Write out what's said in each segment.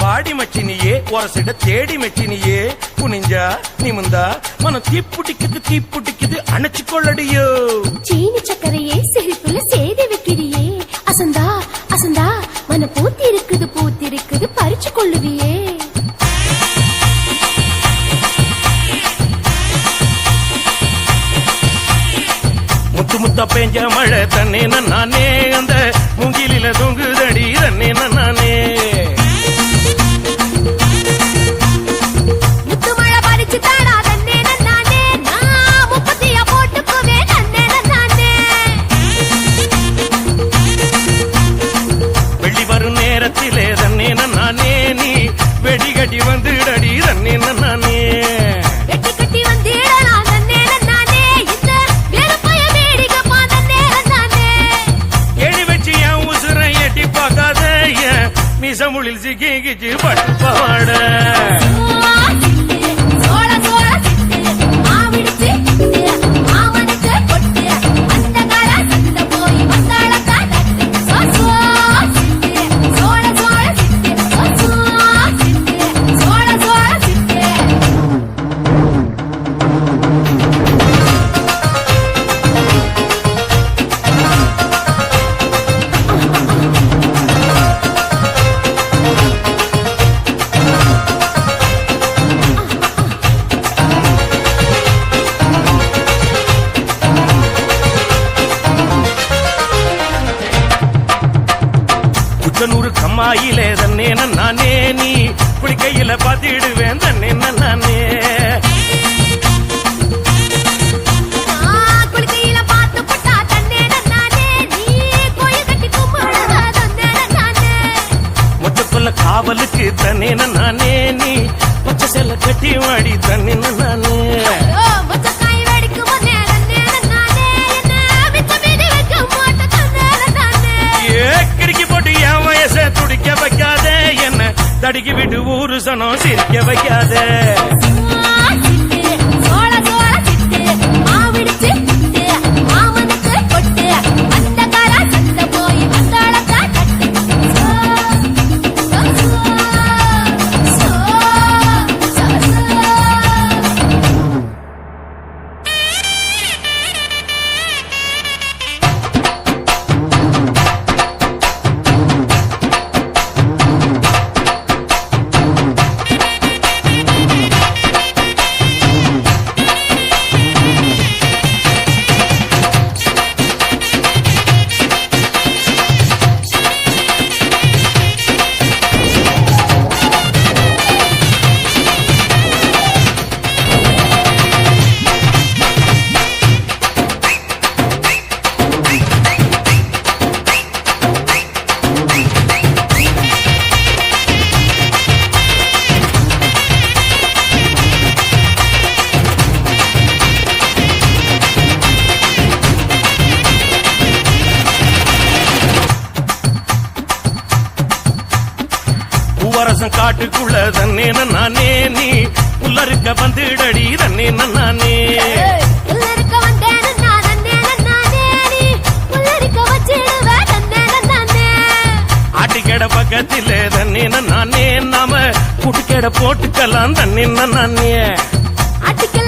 వాడి మచ్చినియే వరసిడ తేడి మెచ్చినియే కునింజా నిముందా మన తీప్పుటిక్కిది తీప్పుటిక్కిది అణచుకోళ్ళడియో చీని చక్కరయే సెరిపుల సేది విక్కిరియే అసందా అసందా మన పూర్తి முத்து முத்த பெஞ்ச மழை தன்னே நானே அந்த முங்கிலில தொங்குதடி தன்னே நானே வெடிகடி வந்து தமிழில் சிகி கிஜி பாட்டு காவலுக்கு தண்ணே நானே நீ. பச்சை செல்ல கட்டி வாடி தண்ணே நானே கிடுக்கி போட்டு என் வயச துடிக்க வைக்காத. என்ன? தடுக்கி விட்டு ஊரு சனம் சிரிக்க வைக்காத. உவரசம் காட்டுக்குள்ள தன்னே நானே நீ உள்ளருக்க வந்துடடி தன்னே நானே அடிக்கட பக்கத்தில் தன்னே நானே நாம குடிக்கட போட்டுக்கலாம் தன்னே நானே அடிக்கல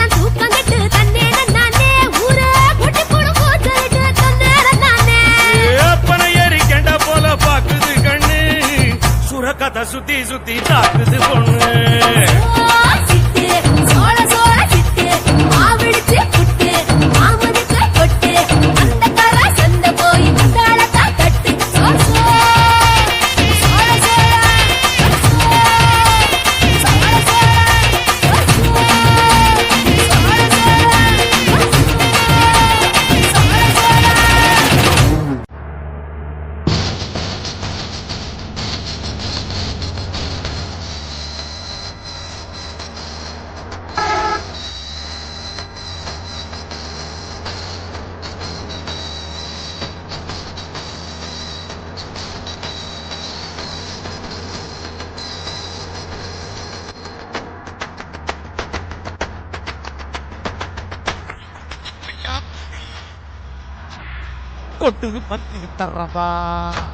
கதை சுத்தி சுத்தி தாக்குது பொண்ணு. கொண்டு வந்து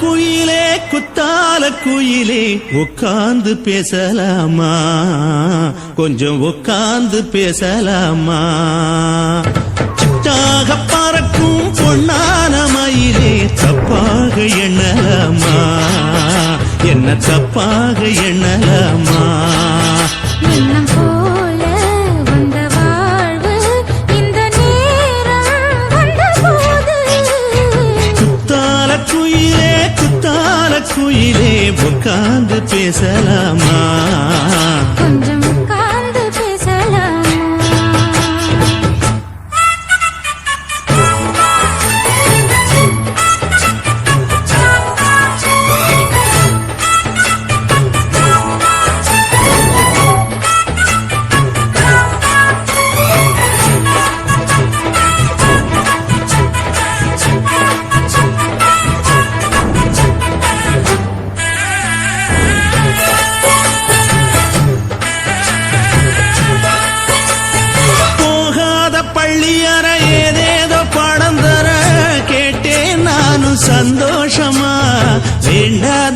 குயிலே குத்தால குயிலே உட்கார்ந்து பேசலாமா? கொஞ்சம் உட்கார்ந்து பேசலாமா? சிட்டாக பறக்கும் பொன்னான மயிலே தப்பாக எண்ணலாமா? என்ன தப்பாக எண்ணலாமா? உட்கார்ந்து பேசலாமா?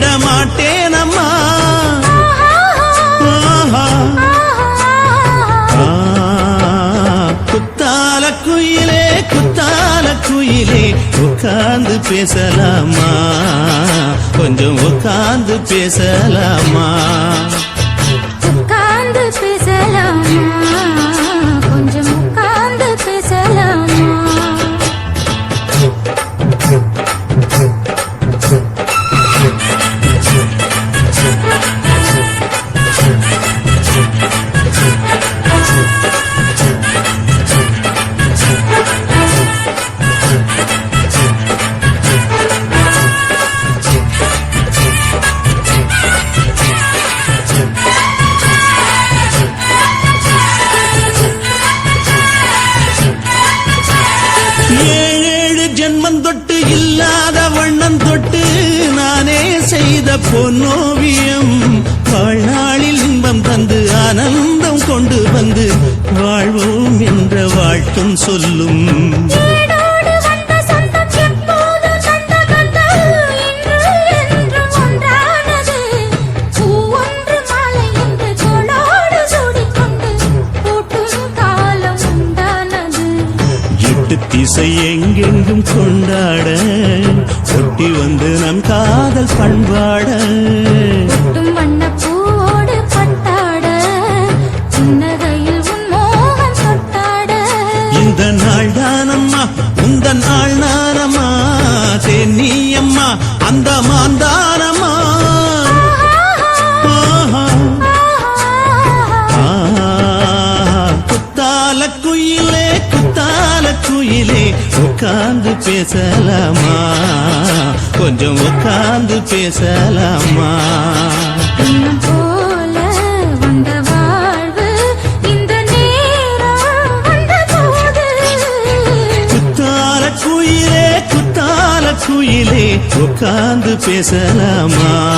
விட மாட்டேனம்மா குத்தால குயிலே குத்தால குயிலே உட்கார்ந்து பேசலாமா? கொஞ்சம் உட்கார்ந்து பேசலாமா? சொல்லும் உட்கார்ந்து பேசலாமா? கொஞ்சம் உட்கார்ந்து பேசலாமா? குயிலே உட்கார்ந்து பேசலாமா?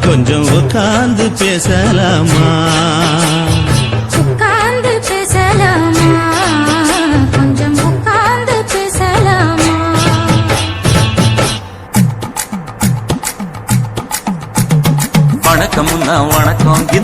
கொஞ்சம் உட்கார்ந்து பேசலாமா?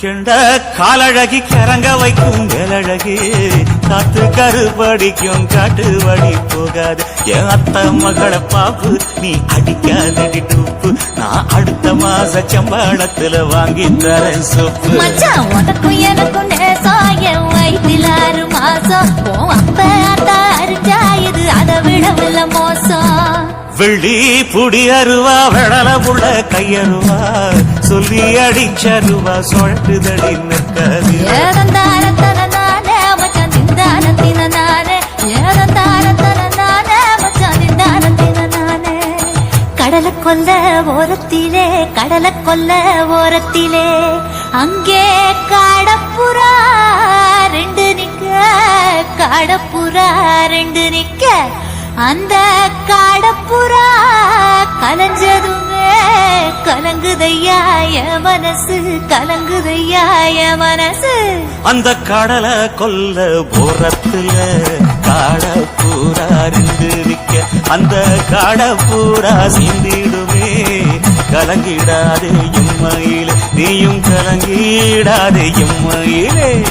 கெண்ட காலழகி கிறங்க வைக்கும் வேலழகு. காத்து கருபடிக்கும் காட்டு வழி போகாது. என் அத்த மகளை பாப்பு நீ அடிக்காதடி டூப்பு. நான் அடுத்த மாச சம்பளத்துல வாங்கி தரேன் சோப்பு. உனக்கும் எனக்கும் வயிற்றில் ஆறு மாசம். அப்ப அத்தா இது அதை விடவில்ல மோசம். வெள்ளி புடி அருவா வெடல புள்ள கையருவா. சொல்லி அடிச்சருவா சுழட்டுதடி நிற்காது. கடலை கொல்ல ஓரத்திலே கடலை கொல்ல ஓரத்திலே. அங்கே காடப்புறா ரெண்டு நிக்க காடப்புறா ரெண்டு நிக்க அந்த காடப்புறா கலஞ்சதுமே கலங்குதையாய மனசு கலங்குதையாய மனசு. அந்த கடலை கொல்ல போறத்துல காட பூரா இருந்து அந்த காட பூரா சிந்திடுமே. கலங்கிடாதே எம்மையிலே. நீயும் கலங்கிடாதே எம்மையிலே.